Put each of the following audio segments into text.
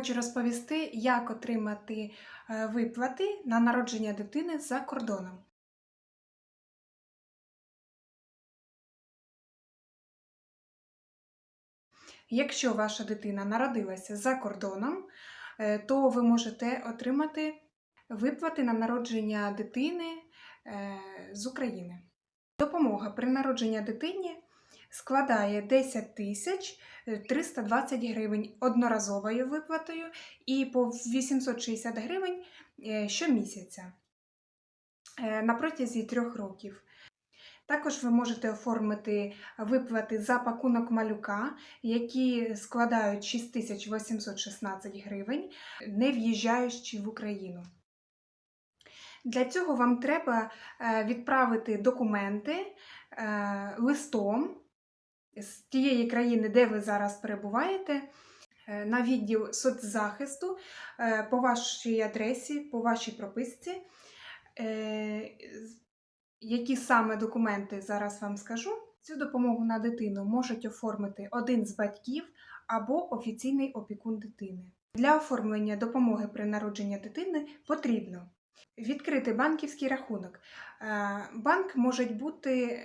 Хочу розповісти, як отримати е, виплати на народження дитини за кордоном. Якщо ваша дитина народилася за кордоном, е, то ви можете отримати виплати на народження дитини е, з України. Допомога при народженні дитині складає 10 тисяч 320 гривень одноразовою виплатою і по 860 гривень е, щомісяця е, на протязі трьох років. Також ви можете оформити виплати за пакунок малюка, які складають 6816 гривень, не в'їжджаючи в Україну. Для цього вам треба е, відправити документи е, листом з тієї країни, де ви зараз перебуваєте, е, на відділ соцзахисту е, по вашій адресі, по вашій прописці. Е, Які саме документи зараз вам скажу? Цю допомогу на дитину можуть оформити один з батьків або офіційний опікун дитини. Для оформлення допомоги при народженні дитини потрібно відкрити банківський рахунок. Банк може бути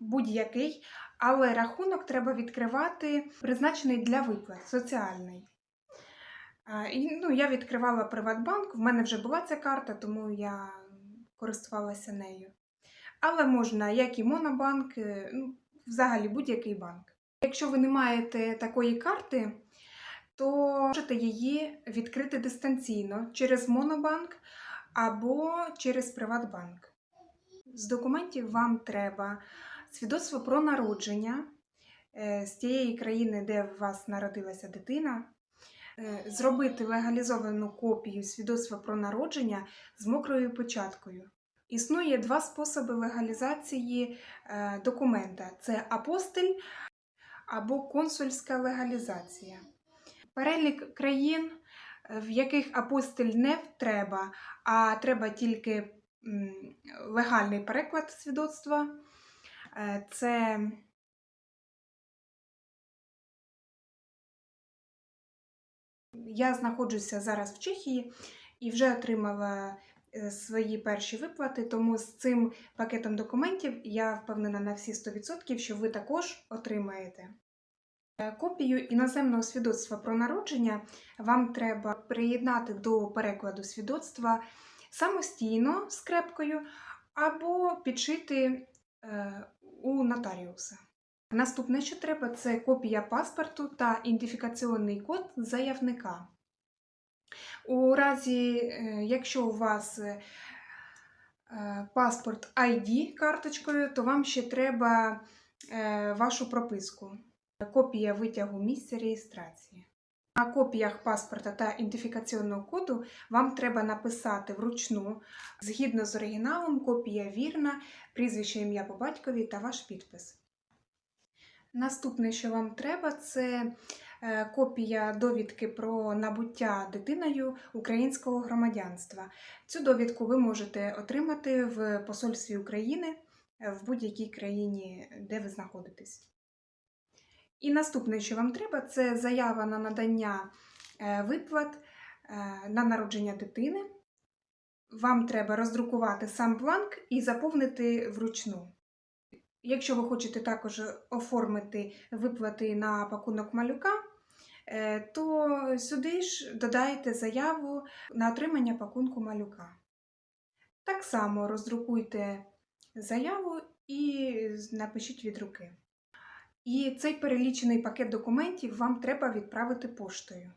будь-який, але рахунок треба відкривати призначений для виплат, соціальний. І, ну, я відкривала Приватбанк, в мене вже була ця карта, тому я користувалася нею. Але можна як і Монобанк, е, ну, взагалі будь-який банк. Якщо ви не маєте такої карти, то можете її відкрити дистанційно через Монобанк або через Приватбанк. З документів вам треба свідоцтво про народження е, з тієї країни, де у вас народилася дитина, е, зробити легалізовану копію свідоцтва про народження з мокрою печаткою. Існує два способи легалізації е, документа: це апостиль або консульська легалізація. Перелік країн, в яких апостиль не треба, а треба тільки легальний переклад свідоцтва. Е, Це я знаходжуся зараз в Чехії і вже отримала е, свої перші виплати, тому з цим пакетом документів я впевнена на всі 100%, що ви також отримаєте. Е, Копію іноземного свідоцтва про народження вам треба приєднати до перекладу свідоцтва самостійно скрепкою або підшити у нотаріуса. Наступне, що треба, це копія паспорту та ідентифікаційний код заявника. У разі, е, якщо у вас е, е, паспорт ID карточкою, то вам ще треба вашу прописку, копія витягу місця реєстрації. На копіях паспорта та ідентифікаційного коду вам треба написати вручну, згідно з оригіналом, копія вірна, прізвище ім'я по батькові та ваш підпис. Наступне, що вам треба, це е, копія довідки про набуття дитиною українського громадянства. Цю довідку ви можете отримати в посольстві України е, в будь-якій країні, де ви знаходитесь. І наступне, що вам треба, це заява на надання е, виплат е, на народження дитини. Вам треба роздрукувати сам бланк і заповнити вручну. Якщо ви хочете також оформити виплати на пакунок малюка, е, то сюди ж додаєте заяву на отримання пакунку малюка. Так само роздрукуйте заяву і напишіть від руки. І цей перелічений пакет документів вам треба відправити поштою.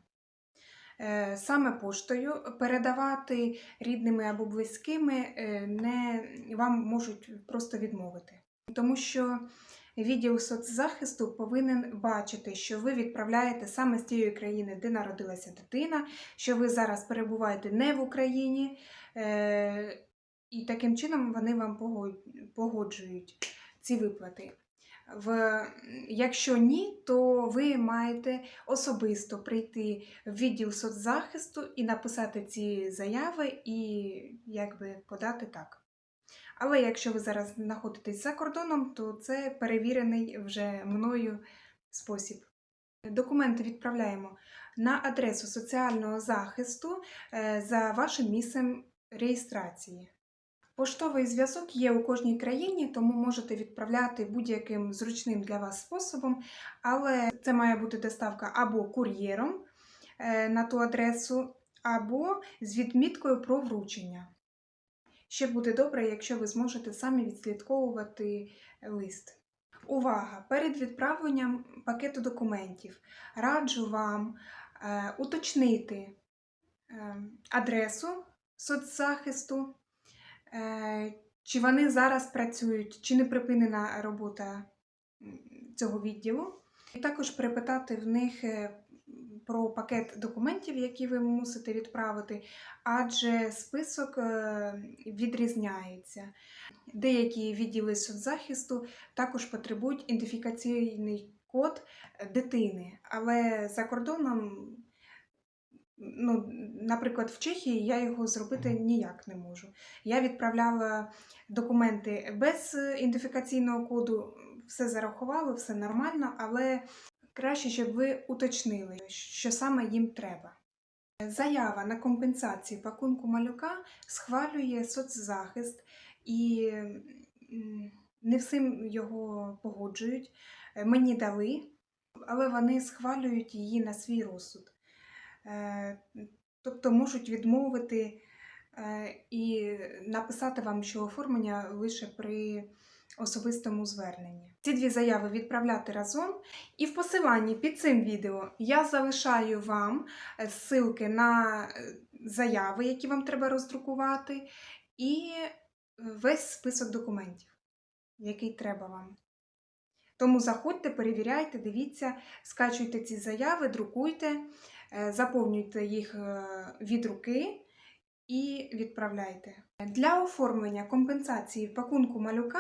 Е, Саме поштою передавати рідними або близькими е, не, вам можуть просто відмовити. Тому що відділ соцзахисту повинен бачити, що ви відправляєте саме з тієї країни, де народилася дитина, що ви зараз перебуваєте не в Україні, е, і таким чином вони вам погоджують ці виплати. В, якщо ні, то ви маєте особисто прийти в відділ соцзахисту і написати ці заяви і якби подати так. Але якщо ви зараз знаходитесь за кордоном, то це перевірений вже мною спосіб. Документи відправляємо на адресу соціального захисту е, за вашим місцем реєстрації. Поштовий зв'язок є у кожній країні, тому можете відправляти будь-яким зручним для вас способом, але це має бути доставка або кур'єром е, на ту адресу, або з відміткою про вручення. Ще буде добре, якщо ви зможете самі відслідковувати лист. Увага! Перед відправленням пакету документів раджу вам е, уточнити е, адресу соцзахисту, чи вони зараз працюють, чи не припинена робота цього відділу. І також перепитати в них е, про пакет документів, які ви мусите відправити, адже список е, відрізняється. Деякі відділи соцзахисту також потребують ідентифікаційний код дитини, але за кордоном, ну, наприклад, в Чехії я його зробити ніяк не можу. Я відправляла документи без ідентифікаційного коду, все зарахувало, все нормально, але краще, щоб ви уточнили, що саме їм треба. Заява на компенсацію пакунку малюка схвалює соцзахист і не всім його погоджують. Е, Мені дали, але вони схвалюють її на свій розсуд. Е, Тобто можуть відмовити е, і написати вам, що оформлення лише при особистому зверненні. Ці дві заяви відправляти разом. І в посиланні під цим відео я залишаю вам е, ссылки на заяви, які вам треба роздрукувати, і весь список документів, який треба вам. Тому заходьте, перевіряйте, дивіться, скачуйте ці заяви, друкуйте, заповнюйте їх е, від руки і відправляйте. Для оформлення компенсації пакунку малюка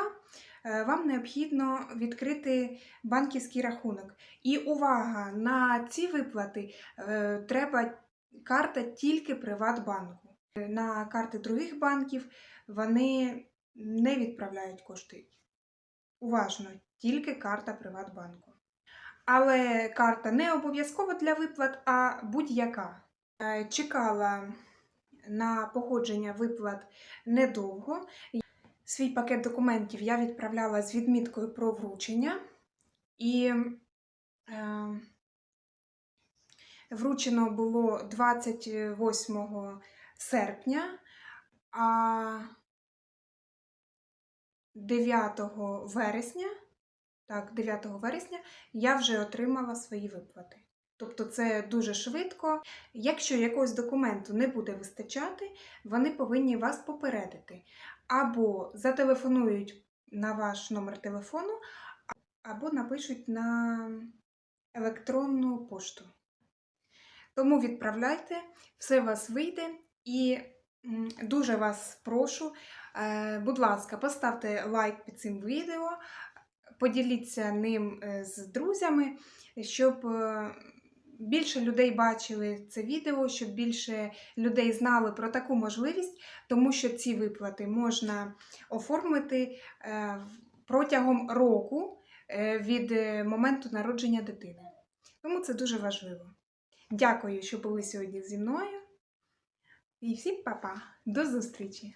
е, вам необхідно відкрити банківський рахунок. І увага! На ці виплати е, треба карта тільки Приватбанку. На карти других банків вони не відправляють кошти. Уважно, тільки карта Приватбанку. Але карта не обов'язкова для виплат, а будь-яка. Е, Чекала на погодження виплат недовго. Свій пакет документів я відправляла з відміткою про вручення. І е, вручено було 28 серпня, а 9 вересня, так, 9 вересня я вже отримала свої виплати. Тобто це дуже швидко. Якщо якогось документу не буде вистачати, вони повинні вас попередити. Або зателефонують на ваш номер телефону, або напишуть на електронну пошту. Тому відправляйте, все у вас вийде і дуже вас прошу, е, будь ласка, поставте лайк під цим відео, поділіться ним е, з друзями, щоб е, більше людей бачили це відео, щоб більше людей знали про таку можливість, тому що ці виплати можна оформити е, протягом року від моменту народження дитини. Тому це дуже важливо. Дякую, що були сьогодні зі мною. І всім па-па. До зустрічі!